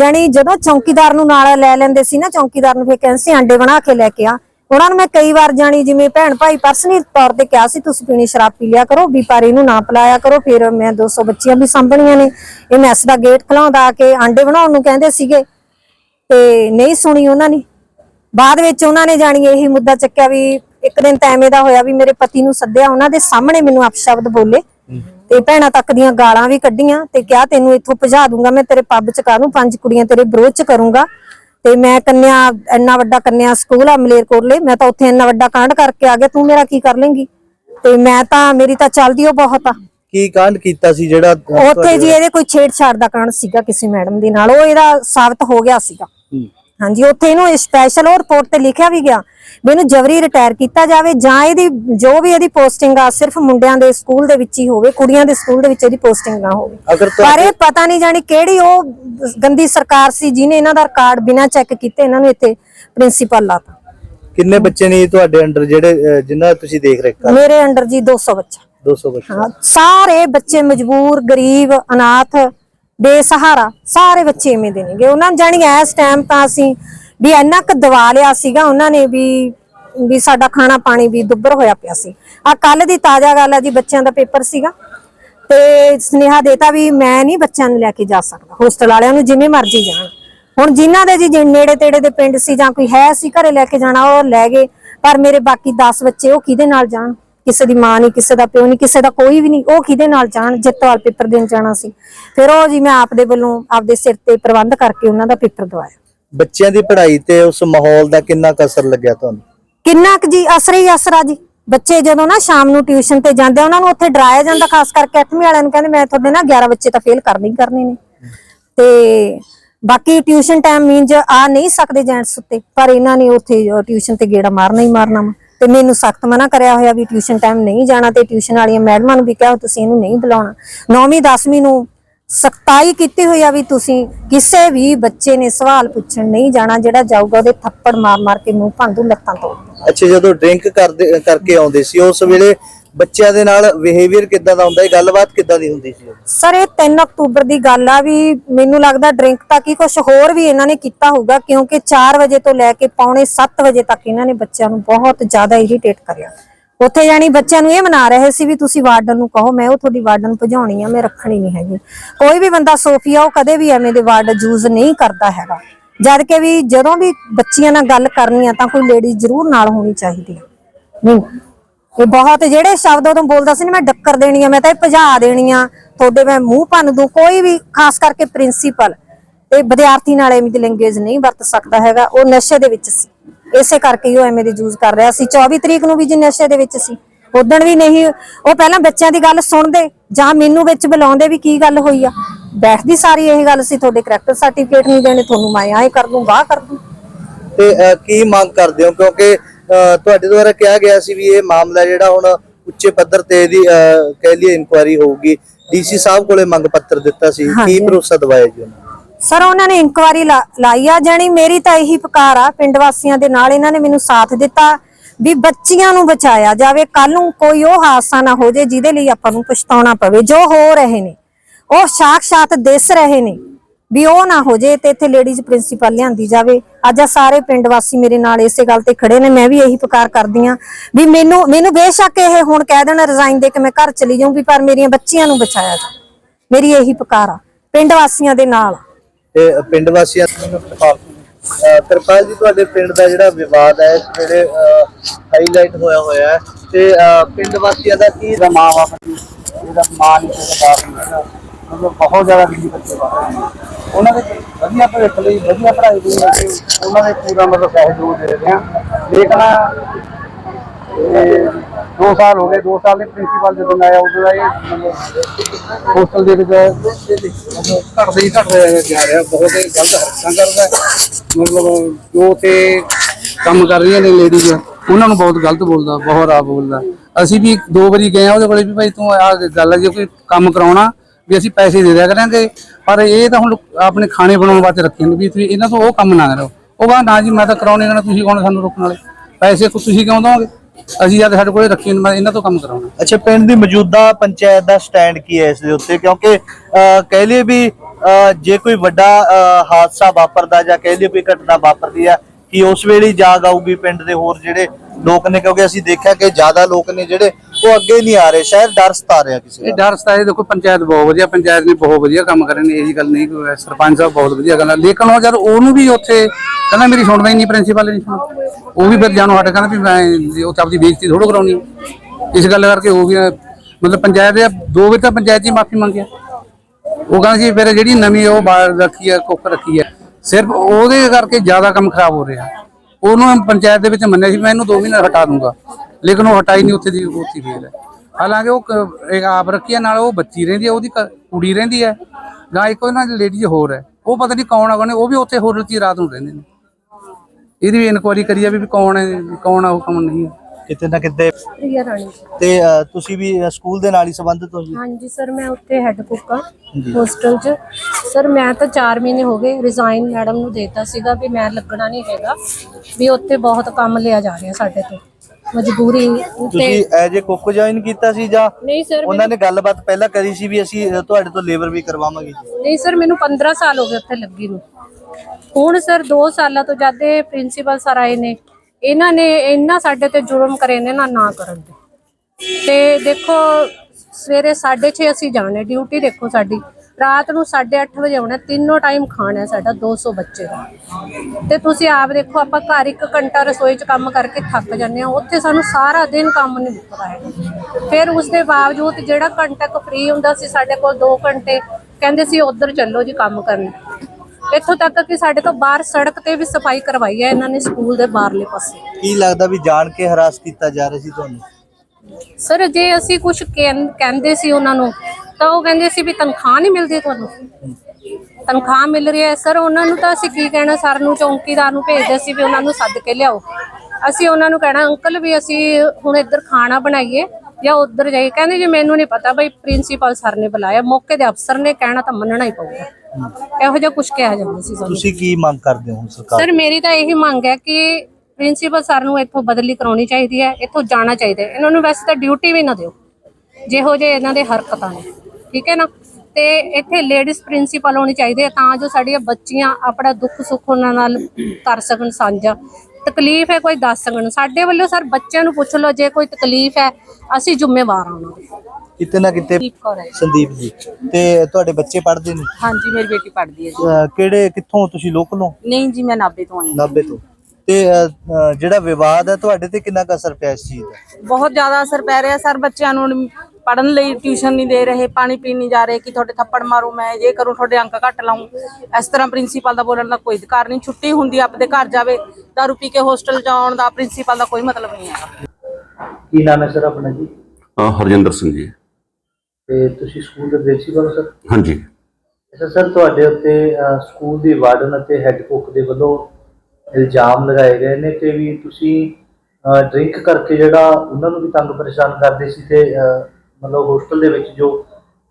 ਜਾਣੀ ਜਦੋਂ ਚੌਕੀਦਾਰ ਨੂੰ ਨਾਲ ਲੈ ਲੈਂਦੇ ਸੀ ਨਾ, ਚੌਕੀਦਾਰ ਨੂੰ ਫਿਰ ਕਹਿੰਦੇ ਆਂਡੇ ਬਣਾ ਕੇ ਲੈ ਕੇ ਆ। ਉਹਨਾਂ ਨੂੰ ਮੈਂ ਕਈ ਵਾਰ ਜਾਣੀ ਜਿਵੇਂ ਭੈਣ ਭਾਈ ਪਰਸਨਲ ਤੌਰ ਤੇ ਕਿਹਾ ਸੀ, ਤੁਸੀਂ ਪੀਣੀ ਸ਼ਰਾਬ ਪੀ ਲਿਆ ਕਰੋ ਵੀ ਪਰ ਨਾ ਪਿਲਾਇਆ ਕਰੋ। ਫਿਰ ਮੈਂ 200 ਬੱਚੀਆਂ ਵੀ ਸੰਭਣੀਆਂ ਨੇ। ਇਹ ਮੈਸ ਦਾ ਗੇਟ ਖਲਾਉਂਦਾ ਆ ਕੇ ਆਂਡੇ ਬਣਾਉਣ ਨੂੰ ਕਹਿੰਦੇ ਸੀਗੇ। ਤੇ ਨਹੀਂ ਸੁਣੀ ਉਹਨਾਂ ਨੇ। ਬਾਅਦ ਵਿੱਚ ਉਹਨਾਂ ਨੇ ਜਾਣੀ ਇਹੀ ਮੁੱਦਾ ਚੱਕਿਆ ਵੀ ਇੱਕ ਦਿਨ ਤਾਂ ਐਵੇਂ ਦਾ ਹੋਇਆ ਵੀ ਮੇਰੇ ਪਤੀ ਨੂੰ ਸੱਦਿਆ, ਉਹਨਾਂ ਦੇ ਸਾਹਮਣੇ ਮੈਨੂੰ ਅਪਸ਼ਬਦ ਬੋਲੇ। ਤੇ ਭੈਣਾਂ ਤੱਕ ਦੀਆਂ ਗਾਲਾਂ ਵੀ ਕੱਢੀਆਂ ਤੇ ਕਿਹਾ ਤੈਨੂੰ ਇੱਥੋਂ ਭਜਾ ਦੂੰਗਾ ਮੈਂ ਤੇਰੇ ਪੱਬ ਚ ਕਾਹਨੂੰ ਪੰਜ ਕੁੜੀਆਂ ਤੇਰੇ ਵਿਰੋਧ ਚ ਕਰੂੰਗਾ। ਤੇ ਮੈਂ ਕੰਨਿਆ ਇੰਨਾ ਵੱਡਾ ਕੰਨਿਆ ਸਕੂਲ ਆ ਮਲੇਰਕੋਟਲੇ ਮੈਂ ਤਾਂ ਉੱਥੇ ਇੰਨਾ ਵੱਡਾ ਕਾਂਡ ਕਰਕੇ ਆ ਗਿਆ ਤੂੰ ਮੇਰਾ ਕੀ ਕਰ ਲੇਂਗੀ? ਤੇ ਮੈਂ ਤਾਂ ਮੇਰੀ ਤਾਂ ਚੱਲਦੀ ਉਹ ਬਹੁਤ ਆ। ਕੀ ਕਾਂਡ ਕੀਤਾ ਸੀ ਜਿਹੜਾ ਉੱਥੇ ਜੀ ਇਹਦੇ ਕੋਈ ਛੇੜਛਾੜ ਦਾ ਕਾਂਡ ਸੀਗਾ ਕਿਸੇ ਮੈਡਮ ਦੇ ਨਾਲ ਉਹ ਇਹਦਾ ਸਾਬਤ ਹੋ ਗਿਆ ਸੀਗਾ। ਹੂੰ। ਹਾਂਜੀ ਉੱਥੇ ਇਹਨੂੰ ਸਪੈਸ਼ਲ ਉਹ ਰਿਪੋਰਟ ਤੇ ਲਿਖਿਆ ਵੀ ਗਿਆ ਵੀ ਇਹਨੂੰ ਜਬਰੀ ਰਿਟਾਇਰ ਕੀਤਾ ਜਾਵੇ ਜਾਂ ਇਹਦੀ ਜੋ ਵੀ ਇਹਦੀ ਪੋਸਟਿੰਗ ਆ ਸਿਰਫ ਮੁੰਡਿਆਂ ਦੇ ਸਕੂਲ ਦੇ ਵਿੱਚ ਹੀ ਹੋਵੇ ਕੁੜੀਆਂ ਦੇ ਸਕੂਲ ਦੇ ਵਿੱਚ ਇਹਦੀ ਪੋਸਟਿੰਗ ਨਾ ਹੋਵੇ। ਪਰ ਇਹ ਪਤਾ ਨਹੀਂ ਜਾਣੀ ਕਿਹੜੀ ਉਹ ਗੰਦੀ ਸਰਕਾਰ ਸੀ ਜਿਹਨੇ ਇਹਨਾਂ ਦਾ ਰਿਕਾਰਡ ਬਿਨਾਂ ਚੈੱਕ ਕੀਤੇ ਇਹਨਾਂ ਨੂੰ ਇੱਥੇ ਪ੍ਰਿੰਸੀਪਲ ਲਾਤਾ। ਕਿੰਨੇ ਬੱਚੇ ਨੇ ਤੁਹਾਡੇ ਅੰਡਰ ਜਿਹੜੇ ਜਿਨ੍ਹਾਂ ਤੁਸੀਂ ਦੇਖ ਰਹੇ ਕਰ ਮੇਰੇ ਅੰਡਰ ਜੀ 200 ਬੱਚਾ। 200 ਬੱਚੇ। ਸਾਰੇ ਬੱਚੇ ਮਜਬੂਰ ਗਰੀਬ ਅਨਾਥ ਬੇਸਹਾਰਾ, ਸਾਰੇ ਬੱਚੇ ਐਵੇਂ ਦੇ ਨੇਗੇ। ਉਹਨਾਂ ਜਾਣੀ ਇਸ ਟਾਈਮ ਤਾਂ ਅਸੀਂ ਵੀ ਇੰਨਾ ਕੁ ਦਵਾ ਲਿਆ ਸੀਗਾ, ਉਹਨਾਂ ਨੇ ਵੀ ਵੀ ਸਾਡਾ ਖਾਣਾ ਪਾਣੀ ਵੀ ਦੁੱਬਰ ਹੋਇਆ ਪਿਆ ਸੀ। ਆ ਕੱਲ ਦੀ ਤਾਜ਼ਾ ਗੱਲ ਹੈ ਜੀ, ਬੱਚਿਆਂ ਦਾ ਪੇਪਰ ਸੀਗਾ। ਤੇ ਸੁਨੇਹਾ ਦੇਤਾ ਵੀ ਮੈਂ ਨਹੀਂ ਬੱਚਿਆਂ ਨੂੰ ਲੈ ਕੇ ਜਾ ਸਕਦਾ। ਹੋਸਟਲ ਵਾਲਿਆਂ ਨੂੰ ਜਿਵੇਂ ਮਰਜ਼ੀ ਜਾਣ। ਹੁਣ ਜਿਨ੍ਹਾਂ ਦੇ ਜੀ ਨੇੜੇ ਤੇੜੇ ਦੇ ਪਿੰਡ ਸੀ ਜਾਂ ਕੋਈ ਹੈ ਸੀ, ਘਰੇ ਲੈ ਕੇ ਜਾਣਾ, ਉਹ ਲੈ ਗਏ। ਪਰ ਮੇਰੇ ਬਾਕੀ 10 ਬੱਚੇ ਉਹ ਕਿਹਦੇ ਨਾਲ ਜਾਣ? ਕਿਸੇ ਦੀ ਮਾਂ ਨਹੀਂ ਕਿਸੇ ਦਾ ਪਿਓ ਨਹੀਂ ਕਿਸੇ ਦਾ ਕੋਈ ਵੀ ਨਹੀਂ ਉਹ ਕਿਹਦੇ ਨਾਲ ਜਾਣ? ਜਿੱਤਵਾਲ ਪੇਪਰ ਦੇਣ ਜਾਣਾ ਸੀ। ਫਿਰ ਉਹ ਜੀ ਮੈਂ ਆਪਦੇ ਵੱਲੋਂ ਆਪਦੇ ਸਿਰ ਤੇ ਪ੍ਰਬੰਧ ਕਰਕੇ ਉਹਨਾਂ ਦਾ ਪੇਪਰ ਦਵਾਇਆ। ਬੱਚਿਆਂ ਦੀ ਪੜ੍ਹਾਈ ਤੇ ਉਸ ਮਾਹੌਲ ਦਾ ਕਿੰਨਾ ਕੁ ਅਸਰ ਲੱਗਿਆ ਤੁਹਾਨੂੰ? ਕਿੰਨਾ ਕੁ ਜੀ ਅਸਰ ਹੀ ਅਸਰ ਆ ਜੀ। ਬੱਚੇ ਜਦੋਂ ਨਾ ਸ਼ਾਮ ਨੂੰ ਟਿਊਸ਼ਨ ਤੇ ਜਾਂਦੇ ਉਹਨਾਂ ਨੂੰ ਉੱਥੇ ਡਰਾਇਆ ਜਾਂਦਾ ਖਾਸ ਕਰਕੇ 8ਵੀਂ ਵਾਲਿਆਂ ਨੂੰ ਕਹਿੰਦੇ ਮੈਂ ਤੁਹਾਡੇ ਨਾ 11 ਬੱਚੇ ਤਾਂ ਫੇਲ ਕਰਨੇ ਹੀ ਕਰਨੇ ਨੇ। ਤੇ ਬਾਕੀ ਟਿਊਸ਼ਨ ਟਾਈਮ ਮੀਨਜ ਆ ਨਹੀਂ ਸਕਦੇ ਜੈਂਟਸ ਉੱਤੇ ਪਰ ਇਹਨਾਂ ਨੇ ਉੱਥੇ ਟਿਊਸ਼ਨ ਤੇ ਗੇੜਾ ਮਾਰਨਾ ਹੀ ਮਾਰਨਾ ਵਾ। ਤੇ ਮੈਨੂੰ ਸਖਤ ਮਨਾ ਕਰਿਆ ਹੋਇਆ ਵੀ ਟਿਊਸ਼ਨ ਟਾਈਮ ਨਹੀਂ ਜਾਣਾ ਤੇ ਟਿਊਸ਼ਨ ਵਾਲੀਆਂ ਮੈਡਮਾਂ ਨੂੰ ਵੀ ਕਿਹਾ ਤੁਸੀਂ ਇਹਨੂੰ ਨਹੀਂ ਬੁਲਾਉਣਾ। 9ਵੀਂ 10ਵੀਂ ਨੂੰ ਸਖਤਾਈ ਕੀਤੀ ਹੋਈ ਆ ਵੀ ਤੁਸੀਂ ਕਿਸੇ ਵੀ ਬੱਚੇ ਨੇ ਸਵਾਲ ਪੁੱਛਣ ਨਹੀਂ ਜਾਣਾ, ਜਿਹੜਾ ਜਾਊਗਾ ਉਹਦੇ ਥੱਪੜ ਮਾਰ ਮਾਰ ਕੇ ਮੂੰਹ ਭੰਦੂ ਲੱਤਾਂ ਤੋਂ ਅੱਛਾ, ਜਦੋਂ ਡਰਿੰਕ ਕਰਦੇ, ਕਰਕੇ ਆਉਂਦੇ ਸੀ ਉਸ ਵੇਲੇ ਬੱਚਿਆਂ ਦੇ ਨਾਲ ਬਿਹੇਵੀਅਰ ਕਿੱਦਾਂ ਦਾ ਹੁੰਦਾ ਹੈ? ਗੱਲਬਾਤ ਕਿੱਦਾਂ ਦੀ ਹੁੰਦੀ ਸੀ ਸਰ ਇਹ 3 ਅਕਤੂਬਰ ਦੀ ਗੱਲ ਆ ਵੀ ਮੈਨੂੰ ਲੱਗਦਾ ਡਰਿੰਕ ਤਾਂ ਕੀ ਕੁਝ ਹੋਰ ਵੀ ਇਹਨਾਂ ਨੇ ਕੀਤਾ ਹੋਊਗਾ ਕਿਉਂਕਿ 4 ਵਜੇ ਤੋਂ ਲੈ ਕੇ ਪੌਣੇ 7 ਵਜੇ ਤੱਕ ਇਹਨਾਂ ਨੇ ਬੱਚਿਆਂ ਨੂੰ ਬਹੁਤ ਜ਼ਿਆਦਾ ਇਰੀਟੇਟ ਕਰਿਆ। ਉੱਥੇ ਜਾਨੀ ਬੱਚਿਆਂ ਨੂੰ ਇਹ ਮਨਾ ਰਹੇ ਸੀ ਵੀ ਤੁਸੀਂ ਵਾਰਡਨ ਨੂੰ ਕਹੋ ਮੈਂ ਉਹ ਤੁਹਾਡੀ ਵਾਰਡਨ ਭਜਾਉਣੀ ਆ ਮੈਂ ਰੱਖਣੀ ਨਹੀਂ ਹੈਗੀ। ਕੋਈ ਵੀ ਬੰਦਾ ਸੋਫੀਆ ਉਹ ਕਦੇ ਵੀ ਐਵੇਂ ਦੇ ਵਰਡ ਯੂਜ਼ ਨਹੀਂ ਕਰਦਾ ਹੈਗਾ। ਜਦ ਕਿ ਵੀ ਜਦੋਂ ਵੀ ਬੱਚੀਆਂ ਨਾਲ ਗੱਲ ਕਰਨੀ ਆ ਤਾਂ ਕੋਈ ਲੇਡੀ ਜ਼ਰੂਰ ਨਾਲ ਹੋਣੀ ਚਾਹੀਦੀ ਹੈ ਨਹੀਂ ਇਹ ਬਹੁਤ ਜਿਹੜੇ ਸ਼ਬਦ ਉਦੋਂ ਬੋਲਦਾ ਸੀ ਨਾ, ਮੈਂ ਡੱਕਰ ਦੇਣੀ ਆ, ਮੈਂ ਤਾਂ ਇਹ ਭਜਾ ਦੇਣੀ ਆ, ਤੁਹਾਡੇ ਮੈਂ ਮੂੰਹ ਭੰਨ ਦੂੰ, ਕੋਈ ਵੀ, ਖਾਸ ਕਰਕੇ ਪ੍ਰਿੰਸੀਪਲ ਇਹ ਵਿਦਿਆਰਥੀ ਨਾਲ ਐਵੇਂ ਦੀ ਲੈਂਗੁਏਜ ਨਹੀਂ ਵਰਤ ਸਕਦਾ ਹੈਗਾ, ਉਹ ਨਸ਼ੇ ਦੇ ਵਿੱਚ ਸੀ। ਇਸੇ ਕਰਕੇ ਉਹ ਐਵੇਂ ਦੀ ਯੂਜ਼ ਕਰ ਰਿਹਾ ਸੀ। 24 ਤਰੀਕ ਨੂੰ ਵੀ ਜੀ ਨਸ਼ੇ ਦੇ ਵਿੱਚ ਸੀ। ਉਦੋਂ ਵੀ ਨਹੀਂ, ਉਹ ਪਹਿਲਾਂ ਬੱਚਿਆਂ ਦੀ ਗੱਲ ਸੁਣਦੇ, ਜਾਂ ਮੈਨੂੰ ਵਿੱਚ ਬੁਲਾਉਂਦੇ ਵੀ ਕੀ ਗੱਲ ਹੋਈ ਆ। ਬੈਠਦੀ ਸਾਰੀ ਇਹ ਗੱਲ ਸੀ, ਤੁਹਾਡੇ ਕਰੈਕਟਰ ਸਰਟੀਫਿਕੇਟ ਨਹੀਂ ਦੇਣੇ, ਤੁਹਾਨੂੰ ਮੈਂ ਆਏ ਕਰ ਦੂੰ ਬਾਹ ਕਰ ਦੂੰ। ਤੇ ਕੀ ਮੰਗ ਕਰਦੇ ਹੋ? ਕਿਉਂਕਿ ਤੁਹਾਡੇ ਦੁਆਰਾ ਕਿਹਾ ਗਿਆ ਸੀ ਵੀ ਇਹ ਮਾਮਲਾ ਜਿਹੜਾ ਹੁਣ ਉੱਚੇ ਪੱਧਰ ਤੇ ਇਹਦੀ ਕਹਿ ਲਈਏ ਇਨਕੁਆਇਰੀ ਹੋਊਗੀ। ਡੀਸੀ ਸਾਹਿਬ ਕੋਲੇ ਮੰਗ ਪੱਤਰ ਦਿੱਤਾ ਸੀ। ਕੀ। ਭਰੋਸਾ ਦਵਾਇਆ ਜੀ ਉਹਨਾਂ? ਸਰ ਉਹਨਾਂ ਨੇ ਇਨਕੁਆਰੀ ਲਾਈ ਆ ਜਾਣੀ ਮੇਰੀ ਤਾਂ ਇਹੀ ਪੁਕਾਰ ਆ ਪਿੰਡ ਵਾਸੀਆਂ ਦੇ ਨਾਲ ਇਹਨਾਂ ਨੇ ਮੈਨੂੰ ਸਾਥ ਦਿੱਤਾ ਵੀ ਬੱਚੀਆਂ ਨੂੰ ਬਚਾਇਆ ਜਾਵੇ। ਕੱਲ ਨੂੰ ਕੋਈ ਉਹ ਹਾਦਸਾ ਨਾ ਹੋ ਜੇ ਜਿਹਦੇ ਲਈ ਆਪਾਂ ਨੂੰ ਪਛਤਾਉਣਾ ਪਵੇ। ਜੋ ਹੋ ਰਹੇ ਨੇ ਉਹ ਸਾਖਸ਼ਾਤ ਦਿਸ ਰਹੇ ਨੇ। ਵੀ ਉਹ ਨਾ ਹੋ ਜੇ ਤੇ ਇੱਥੇ ਲੇਡੀਜ਼ ਪ੍ਰਿੰਸੀਪਲ ਲਿਆਂਦੀ ਜਾਵੇ। ਅੱਜ ਆ ਸਾਰੇ ਪਿੰਡ ਵਾਸੀ ਮੇਰੇ ਨਾਲ ਇਸੇ ਗੱਲ ਤੇ ਖੜੇ ਨੇ ਮੈਂ ਵੀ ਇਹੀ ਪੁਕਾਰ ਕਰਦੀ ਆ ਵੀ ਮੈਨੂੰ ਮੈਨੂੰ ਬੇਸ਼ੱਕ ਇਹ ਹੁਣ ਕਹਿ ਦੇਣ ਰਿਜ਼ਾਈਨ ਦੇ ਕੇ ਮੈਂ ਘਰ ਚਲੀ ਜਾਊਂਗੀ ਪਰ ਮੇਰੀਆਂ ਬੱਚੀਆਂ ਨੂੰ ਬਚਾਇਆ ਜਾ। ਮੇਰੀ ਇਹੀ ਪੁਕਾਰ ਆ ਪਿੰਡ ਵਾਸੀਆਂ ਦੇ ਨਾਲ। ਤੇ ਪਿੰਡ ਵਾਸੀਆਂ ਅਹ, ਕਿਰਪਾਲ ਜੀ ਤੁਹਾਡੇ ਪਿੰਡ ਦਾ ਜਿਹੜਾ ਵਿਵਾਦ ਹੈ ਇਸ ਵੇਲੇ ਹਾਈਲਾਈਟ ਹੋਇਆ ਹੋਇਆ ਹੈ ਤੇ ਅਹ, ਪਿੰਡ ਵਾਸੀਆਂ ਦਾ ਕੀ ਇਹਦਾ ਮਾਂ ਬਾਪ ਦੀ ਇਹਦਾ ਮਾਂ ਨਹੀਂ ਤੇ ਬਾਪ ਨਹੀਂ ਹੈਗਾ। ਮਤਲਬ ਬਹੁਤ ਜ਼ਿਆਦਾ ਗਰੀਬ ਬੱਚੇ ਬਾਹਰ ਨੇ। ਉਹਨਾਂ ਦੇ ਵਧੀਆ ਭਵਿੱਖ ਲਈ ਵਧੀਆ ਪੜ੍ਹਾਈ ਲਈ ਅਸੀਂ ਉਹਨਾਂ ਦੇ ਪੂਰਾ ਮਤਲਬ ਸਹਿਯੋਗ ਦੇ ਰਹੇ ਹਾਂ ਲੇਕਿਨ ਇਹ ਸਾਲ ਹੋ ਗਏ, ਦੋ ਸਾਲ ਦੇ ਪ੍ਰਿੰਸੀਪਲ ਜਦੋਂ ਆਇਆ, ਉਦੋਂ ਦਾ ਇਹ ਹੋਸਟਲ ਦੇ ਵਿੱਚ ਘਟਦੇ ਹੀ ਘਟਦੇ ਜਾ ਰਿਹਾ ਬਹੁਤ ਹੀ ਗਲਤ ਹਰਕਤਾਂ ਕਰਦਾ ਮਤਲਬ ਜੋ ਤੇ ਕੰਮ ਕਰ ਰਹੀਆਂ ਨੇ ਲੇਡੀਜ਼ ਉਹਨਾਂ ਨੂੰ ਬਹੁਤ ਗਲਤ ਬੋਲਦਾ, ਬਹੁਤ ਰਾਬ ਬੋਲਦਾ। ਅਸੀਂ ਵੀ ਦੋ ਵਾਰੀ ਗਏ ਆ, ਉਹਦੇ ਕੋਲੇ ਵੀ ਭਾਈ ਤੂੰ ਆਹ ਗੱਲ ਜੇ ਕੋਈ ਕੰਮ ਕਰਾਉਣਾ ਵੀ ਅਸੀਂ ਪੈਸੇ ਦੇ ਦਿਆ ਕਰਾਂਗੇ, ਪਰ ਇਹ ਤਾਂ ਹੁਣ ਆਪਣੇ ਖਾਣੇ ਬਣਾਉਣ ਵਾਸਤੇ ਰੱਖੇ ਨੇ ਵੀ ਤੁਸੀਂ ਇਹਨਾਂ ਤੋਂ ਉਹ ਕੰਮ ਨਾ ਕਰੋ। ਉਹ ਬਾ ਨਾ ਜੀ, ਮੈਂ ਤਾਂ ਕਰਾਉਣੇ ਨਾ, ਤੁਸੀਂ ਕੌਣ ਸਾਨੂੰ ਰੋਕਣ ਵਾਲੇ? ਪੈਸੇ ਤੁਸੀਂ ਕਿਉਂ ਦੋਗੇ ਅਸੀਂ ਜਦ ਸਾਡੇ ਕੋਲੇ ਰੱਖੇ ਮੈਂ ਇਹਨਾਂ ਤੋਂ ਕੰਮ ਕਰਾਉਣਾ। ਅੱਛਾ, ਪਿੰਡ ਦੀ ਮੌਜੂਦਾ ਪੰਚਾਇਤ ਦਾ ਸਟੈਂਡ ਕੀ ਹੈ ਇਸ ਦੇ ਉੱਤੇ? ਕਿਉਂਕਿ ਕਹਿ ਲਈਏ ਵੀ ਜੇ ਕੋਈ ਵੱਡਾ ਹਾਦਸਾ ਵਾਪਰਦਾ ਜਾਂ ਕਹਿ ਲਈਏ ਕੋਈ ਘਟਨਾ ਵਾਪਰਦੀ ਹੈ ਕਿ ਉਸ ਵੇਲੇ ਜਾਗ ਆਊਗੀ ਪਿੰਡ ਦੇ ਹੋਰ ਜਿਹੜੇ ਲੋਕ ਨੇ ਕਿਉਂਕਿ ਅਸੀਂ ਦੇਖਿਆ ਕਿ ਜ਼ਿਆਦਾ ਲੋਕ ਨੇ ਜਿਹੜੇ ਉਹ ਅੱਗੇ ਨਹੀਂ ਆ ਰਹੇ ਸ਼ਾਇਦ ਡਰ ਸਤਾ ਰਿਹਾ ਕਿਸੇ ਇਹ ਦਾ ਡਰ ਸਤਾਏ ਦੇਖੋ ਪੰਚਾਇਤ ਬਹੁਤ ਵਧੀਆ ਪੰਚਾਇਤ ਨੇ ਬਹੁਤ ਵਧੀਆ ਕੰਮ ਕਰੇ ਨੇ ਇਹ ਗੱਲ ਨਹੀਂ ਕੋਈ ਸਰਪੰਚ ਸਾਹਿਬ ਬਹੁਤ ਵਧੀਆ ਗੱਲ ਹੈ ਲੇਕਿਨ ਉਹ ਜਦ ਉਹਨੂੰ ਵੀ ਉੱਥੇ ਕਹਿੰਦਾ ਮੇਰੀ ਸੁਣਦਾ ਹੀ ਨਹੀਂ ਪ੍ਰਿੰਸੀਪਲ ਨਹੀਂ ਸੁਣਦਾ ਉਹ ਵੀ ਫਿਰ ਜਾਣੋ ਹਟ ਕਹਿੰਦਾ ਵੀ ਮੈਂ ਜੀ ਉੱਥੇ ਆਪਦੀ ਬੇਇੱਜ਼ਤੀ ਥੋੜੋ ਕਰਾਉਣੀ ਹੈ। ਇਸ ਗੱਲ ਕਰਕੇ ਉਹ ਵੀ ਅਹ, ਮਤਲਬ ਪੰਚਾਇਤ ਦੇ ਦੋ ਵਾਰ ਤਾਂ ਪੰਚਾਇਤ ਹੀ ਮਾਫੀ ਮੰਗਿਆ ਉਹ ਕਹਿੰਦਾ ਜੀ ਫਿਰ ਜਿਹੜੀ ਨਵੀਂ ਉਹ ਬਾਹਰ ਰੱਖੀ ਹੈ ਕੁੱਕ ਰੱਖੀ ਹੈ ਸਿਰਫ ਉਹਦੇ ਕਰਕੇ ਜ਼ਿਆਦਾ ਕੰਮ ਖਰਾਬ ਹੋ ਰਿਹਾ। ਉਹਨੂੰ ਪੰਚਾਇਤ ਦੇ ਵਿੱਚ ਮੰਨਿਆ ਸੀ ਮੈਂ ਇਹਨੂੰ 2 ਮਹੀਨੇ ਹਟਾ ਦੂੰਗਾ। ਲੇਕਿਨ ਉਹ ਹਟਾਈ ਨਹੀਂ ਉੱਥੇ ਦੀ ਉੱਥੇ ਫੇਰ ਹੈ। ਹਾਲਾਂਕਿ ਉਹ ਕ- ਇੱਕ ਆਪ ਰੱਖੀ ਹੈ ਨਾਲ ਉਹ ਬੱਚੀ ਰਹਿੰਦੀ ਹੈ ਉਹਦੀ ਕ- ਕੁੜੀ ਰਹਿੰਦੀ ਹੈ ਗਾਂ ਇੱਕ ਉਹਨਾਂ ਦੀ ਲੇਡੀ ਹੋਰ ਹੈ। ਉਹ ਪਤਾ ਨਹੀਂ ਕੌਣ ਆ ਕੌਣ ਨਹੀਂ, ਉਹ ਵੀ ਉੱਥੇ ਹੋਰ ਰੱਖੀ ਰਾਤ ਨੂੰ ਰਹਿੰਦੇ ਨੇ। ਇਹਦੀ ਵੀ ਇਨਕੁਆਇਰੀ ਕਰੀ ਆ ਵੀ ਕੌਣ ਹੈ ਕੌਣ ਆ ਉਹ ਕੌਣ ਨਹੀਂ ਹੈ। ਕਿਤੇ ਨਾ ਕਿਤੇ ਪ੍ਰਿਆ ਰਾਣੀ ਤੇ ਤੁਸੀਂ ਵੀ ਸਕੂਲ ਦੇ ਨਾਲ ਹੀ ਸੰਬੰਧਿਤ ਹੋ ਜੀ? ਹਾਂਜੀ ਸਰ ਮੈਂ ਉੱਥੇ ਹੈੱਡ ਕੁੱਕ ਆ ਹੋਸਟਲ 'ਚ। ਸਰ ਮੈਂ ਤਾਂ 4 ਮਹੀਨੇ ਹੋ ਗਏ ਰਿਜ਼ਾਈਨ ਮੈਡਮ ਨੂੰ ਦੇਤਾ ਸੀਗਾ ਵੀ ਮੈਂ ਲੱਗਣਾ ਨਹੀਂ ਹੈਗਾ ਵੀ ਉੱਥੇ ਬਹੁਤ ਕੰਮ ਲਿਆ ਜਾ ਰਿਹਾ ਸਾਡੇ ਤੋਂ। ਮਜਬੂਰੀ ਤੇ ਤੁਸੀਂ ਐਜ ਏ ਕੁੱਕ ਜੁਆਇਨ ਕੀਤਾ ਸੀ ਜਾਂ ਨਹੀਂ ਸਰ ਉਹਨਾਂ ਨੇ ਗੱਲਬਾਤ ਪਹਿਲਾਂ ਕਰੀ ਸੀ ਵੀ ਅਸੀਂ ਤੁਹਾਡੇ ਤੋਂ ਲੇਬਰ ਵੀ ਕਰਵਾਵਾਂਗੇ ਨਹੀਂ ਸਰ ਮੈਨੂੰ 15 ਸਾਲ ਹੋ ਗਏ ਉੱਥੇ ਲੱਗੀ ਨੂੰ। ਹੁਣ ਸਰ 2 ਸਾਲਾਂ ਤੋਂ ਜਦ ਦੇ ਪ੍ਰਿੰਸੀਪਲ ਸਰ ਆਏ ਨੇ। ਇਹਨਾਂ ਨੇ ਇਹਨਾਂ ਸਾਡੇ ਤੇ ਜ਼ੁਲਮ ਕਰੇ ਨੇ ਨਾ ਨਾ ਕਰਨ ਦੇ। ਤੇ ਦੇਖੋ, ਸਵੇਰੇ 6:30 ਅਸੀਂ ਜਾਣੇ, ਡਿਊਟੀ ਦੇਖੋ ਸਾਡੀ। ਰਾਤ ਨੂੰ 8:30 ਵਜੇ ਆਉਣਾ, ਤਿੰਨੋਂ ਟਾਈਮ ਖਾਣਾ ਹੈ ਸਾਡਾ 200 ਬੱਚੇ ਦਾ। ਤੇ ਤੁਸੀਂ ਆਪ ਦੇਖੋ, ਆਪਾਂ ਘਰ ਇੱਕ ਘੰਟਾ ਰਸੋਈ 'ਚ ਕੰਮ ਕਰਕੇ ਥੱਕ ਜਾਂਦੇ ਆ ਉੱਥੇ ਸਾਨੂੰ ਸਾਰਾ ਦਿਨ ਕੰਮ ਨਹੀਂ ਮੁੱਕਦਾ ਹੈ। ਫਿਰ ਉਸ ਦੇ ਬਾਵਜੂਦ ਜਿਹੜਾ ਘੰਟਾ ਕੁ ਫ੍ਰੀ ਹੁੰਦਾ ਸੀ, ਸਾਡੇ ਕੋਲ 2 ਘੰਟੇ, ਕਹਿੰਦੇ ਸੀ, ਉਧਰ ਚੱਲੋ ਜੀ ਕੰਮ ਕਰਨ। ਇੱਥੋਂ ਤੱਕ ਕਿ ਸਾਡੇ ਤੋਂ ਬਾਹਰ ਸੜਕ ਤੇ ਵੀ ਸਫ਼ਾਈ ਕਰਵਾਈ ਹੈ ਇਹਨਾਂ ਨੇ ਸਕੂਲ ਦੇ ਬਾਹਰਲੇ ਪਾਸੇ। ਕੀ ਲੱਗਦਾ ਵੀ ਜਾਣ ਕੇ ਹਰਾਸ ਕੀਤਾ ਜਾ ਰਿਹਾ ਸੀ ਤੁਹਾਨੂੰ? ਸਰ ਜੇ ਅਸੀਂ ਕੁਝ ਕਹਿੰਦੇ ਸੀ ਉਹਨਾਂ ਨੂੰ ਤਾਂ ਉਹ ਕਹਿੰਦੇ ਸੀ ਵੀ ਤਨਖਾਹ ਨਹੀਂ ਮਿਲਦੀ ਤੁਹਾਨੂੰ। ਤਨਖਾਹ ਮਿਲ ਰਹੀ ਹੈ। ਸਰ ਉਹਨਾਂ ਨੂੰ ਤਾਂ ਅਸੀਂ ਕੀ ਕਹਿਣਾ? ਸਰ ਨੂੰ ਚੌਂਕੀਦਾਰ ਨੂੰ ਭੇਜਦੇ ਸੀ ਵੀ ਉਹਨਾਂ ਨੂੰ ਸੱਦ ਕੇ ਲਿਆਓ। ਅਸੀਂ ਉਹਨਾਂ ਨੂੰ ਕਹਿਣਾ ਅੰਕਲ ਵੀ ਅਸੀਂ ਹੁਣ ਇੱਧਰ ਖਾਣਾ ਬਣਾਈਏ। ਜਾਂ ਉੱਧਰ ਜਾਈਏ ਕਹਿੰਦੇ ਜੀ ਮੈਨੂੰ ਨਹੀਂ ਪਤਾ ਬਈ ਪ੍ਰਿੰਸੀਪਲ ਸਰ ਨੇ ਬੁਲਾਇਆ ਮੌਕੇ ਦੇ ਅਫਸਰ ਨੇ ਕਹਿਣਾ ਤਾਂ ਮੰਨਣਾ ਹੀ ਪਊਗਾ। ਇਹੋ ਜਿਹਾ ਕੁਝ ਕਿਹਾ ਜਾਂਦਾ ਸੀ ਸਾਨੂੰ। ਤੁਸੀਂ ਕੀ ਮੰਗ ਕਰਦੇ ਹੋ ਸਰਕਾਰ ਸਰ ਮੇਰੀ ਤਾਂ ਇਹੀ ਮੰਗ ਹੈ ਕਿ ਪ੍ਰਿੰਸੀਪਲ ਸਰ ਨੂੰ ਇੱਥੋਂ ਬਦਲੀ ਕਰਾਉਣੀ ਚਾਹੀਦੀ ਹੈ ਇੱਥੋਂ ਜਾਣਾ ਚਾਹੀਦਾ ਹੈ। ਇਹਨਾਂ ਨੂੰ ਵੈਸੇ ਤਾਂ ਡਿਊਟੀ ਵੀ ਨਾ ਦਿਓ। ਜਿਹੋ ਜੇ ਇਹਨਾਂ ਦੇ ਹਰਕਤਾਂ ਨੇ ਠੀਕ ਹੈ ਨਾ? ਤੇ ਇੱਥੇ ਲੇਡੀਜ਼ ਪ੍ਰਿੰਸੀਪਲ ਹੋਣੀ ਚਾਹੀਦੀ ਹੈ ਤਾਂ ਜੋ ਸਾਡੀਆਂ ਬੱਚੀਆਂ ਆਪਣਾ ਦੁੱਖ ਸੁੱਖ ਉਹਨਾਂ ਨਾਲ ਕਰ ਸਕਣ ਸਾਂਝਾ। ਤਕਲੀਫ ਹੈ ਕੋਈ ਦੱਸ ਸਕਣ ਸਾਡੇ ਵੱਲੋਂ ਸਰ ਬੱਚਿਆਂ ਨੂੰ ਪੁੱਛ ਲਓ ਜੇ ਕੋਈ ਤਕਲੀਫ ਹੈ ਅਸੀਂ ਜ਼ਿੰਮੇਵਾਰ ਹਾਂ ਉਹਨਾਂ ਦੇ। ਕਿਤੇ ਨਾ ਕਿਤੇ ਦੀਪ ਕੌਰ ਹੈ। ਸੰਦੀਪ ਜੀ ਤੇ ਤੁਹਾਡੇ ਬੱਚੇ ਪੜ੍ਹਦੇ ਨੇ? ਹਾਂਜੀ ਮੇਰੀ ਬੇਟੀ ਪੜ੍ਹਦੀ ਹੈ ਜੀ। ਅਹ, ਕਿਹੜੇ ਕਿੱਥੋਂ ਤੁਸੀਂ ਲੋਕਲ ਹੋ? ਨਹੀਂ ਜੀ ਮੈਂ ਨਾਭੇ ਤੋਂ ਆਈ ਹਾਂ। ਨਾਭੇ ਤੋਂ। ਤੇ ਅਹ, ਅਹ, ਜਿਹੜਾ ਵਿਵਾਦ ਹੈ ਤੁਹਾਡੇ ਤੇ ਕਿੰਨਾ ਕੁ ਅਸਰ ਪਿਆ ਇਸ ਚੀਜ਼ ਦਾ? ਬਹੁਤ ਜ਼ਿਆਦਾ ਅਸਰ ਪੈ ਰਿਹਾ ਸਰ ਬੱਚਿਆਂ ਨੂੰ ਪੜਨ ਲਈ ਟਿਊਸ਼ਨ ਨਹੀਂ ਦੇ ਰਹੇ ਪਾਣੀ ਪੀਣ ਨਹੀਂ ਜਾ ਰਹੇ ਕਿ ਤੁਹਾਡੇ ਥੱਪੜ ਮਾਰੂ ਮੈਂ ਇਹ ਕਰੂੰ ਤੁਹਾਡੇ ਅੰਕ ਘੱਟ ਲਾਉਂ ਇਸ ਤਰ੍ਹਾਂ ਪ੍ਰਿੰਸੀਪਲ ਦਾ ਬੋਲਣ ਦਾ ਕੋਈ ਅਧਿਕਾਰ ਨਹੀਂ ਛੁੱਟੀ ਹੁੰਦੀ ਆਪਦੇ ਘਰ ਜਾਵੇ ਦਾਰੂ ਪੀ ਕੇ ਹੋਸਟਲ ਜਾਣ ਦਾ ਪ੍ਰਿੰਸੀਪਲ ਦਾ ਕੋਈ ਮਤਲਬ ਨਹੀਂ ਹੈ ਕੀ ਨਾਮ ਹੈ ਸਰ ਆਪਣਾ ਜੀ? ਹਾਂ ਹਰਜਿੰਦਰ ਸਿੰਘ ਜੀ। ਤੇ ਤੁਸੀਂ ਸਕੂਲ ਦੇ ਪ੍ਰਿੰਸੀਪਲ ਸਰ? ਹਾਂਜੀ। ਅੱਛਾ ਸਰ ਤੁਹਾਡੇ ਉੱਤੇ ਅਹ, ਸਕੂਲ ਦੀ ਵਾਰਡਨ ਅਤੇ ਹੈੱਡ ਕੁੱਕ ਦੇ ਵੱਲੋਂ ਇਲਜ਼ਾਮ ਲਗਾਏ ਗਏ ਨੇ ਕਿ ਵੀ ਤੁਸੀਂ ਡਰਿੰਕ ਕਰਕੇ ਜਿਹੜਾ ਉਹਨਾਂ ਨੂੰ ਵੀ ਤੰਗ ਪਰੇਸ਼ਾਨ ਕਰਦੇ ਸੀ ਤੇ ਅਹ, ਮਤਲਬ ਹੋਸਟਲ ਦੇ ਵਿੱਚ ਜੋ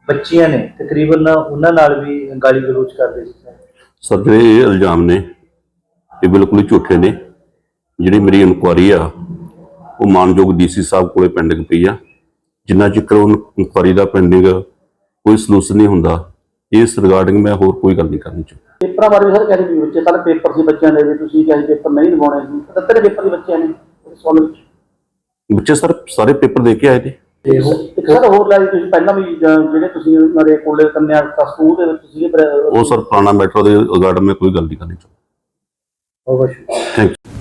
ਬੱਚੀਆਂ ਨੇ ਤਕਰੀਬਨ ਉਹਨਾਂ ਨਾਲ ਵੀ ਗਾਲੀ ਗਲੋਚ ਕਰਦੇ ਸੀ ਸਰ। ਸਰ ਜਿਹੜੇ ਇਹ ਇਲਜ਼ਾਮ ਨੇ ਇਹ ਬਿਲਕੁਲ ਹੀ ਝੂਠੇ ਨੇ। ਜਿਹੜੀ ਮੇਰੀ ਇਨਕੁਆਰੀ ਆ ਉਹ ਮਾਨਯੋਗ ਡੀਸੀ ਸਾਹਿਬ ਕੋਲੇ ਪੈਂਡਿੰਗ ਪਈ ਆ। ਜਿੰਨਾ ਚਿਰ ਉਹ ਇਨਕੁਆਰੀ ਦਾ ਪੈਂਡਿੰਗ ਕੋਈ ਸਲੂਸ਼ਨ ਨਹੀਂ ਹੁੰਦਾ ਇਸ ਰਿਗਾਰਡਿੰਗ ਮੈਂ ਹੋਰ ਕੋਈ ਗੱਲ ਨਹੀਂ ਕਰਨੀ ਚਾਹੁੰਦਾ। ਪੇਪਰਾਂ ਬਾਰੇ ਵੀ ਸਰ ਕਹਿੰਦੇ ਵੀ ਬੱਚੇ ਕੱਲ ਪੇਪਰ ਸੀ ਬੱਚਿਆਂ ਦੇ ਵੀ ਤੁਸੀਂ ਕਹਿੰਦੇ ਪੇਪਰ ਨਹੀਂ ਲਵਾਉਣੇ ਸੀ। 77 ਪੇਪਰ ਦੇ ਬੱਚਿਆਂ ਨੇ ਸੋਲ ਵਿੱਚ। ਬੱਚੇ ਸਰ ਸਾਰੇ ਪੇਪਰ ਦੇ ਕੇ ਆਏ ਨੇ ਤੇ ਇੱਕ ਸਰ ਹੋਰ ਲਾਈ ਤੁਸੀਂ ਪਹਿਲਾਂ ਵੀ ਜ- ਜਿਹੜੇ ਤੁਸੀਂ ਉਹਨਾਂ ਦੇ ਕੋਲੇ ਕੰਨਿਆ ਸਕੂਲ ਦੇ ਵਿੱਚ ਸੀਗੇ ਪਰ- ਉਹ ਸਰ ਪੁਰਾਣਾ ਮੈਟਰ ਦੇ ਰਿਗਾਰਡ ਮੈਂ ਕੋਈ ਗੱਲ ਨਹੀਂ ਕਰਨੀ ਚਾਹੁੰਦਾ ਬਹੁਤ ਬਹੁਤ ਸ਼ੁਕਰੀਆ। Thank you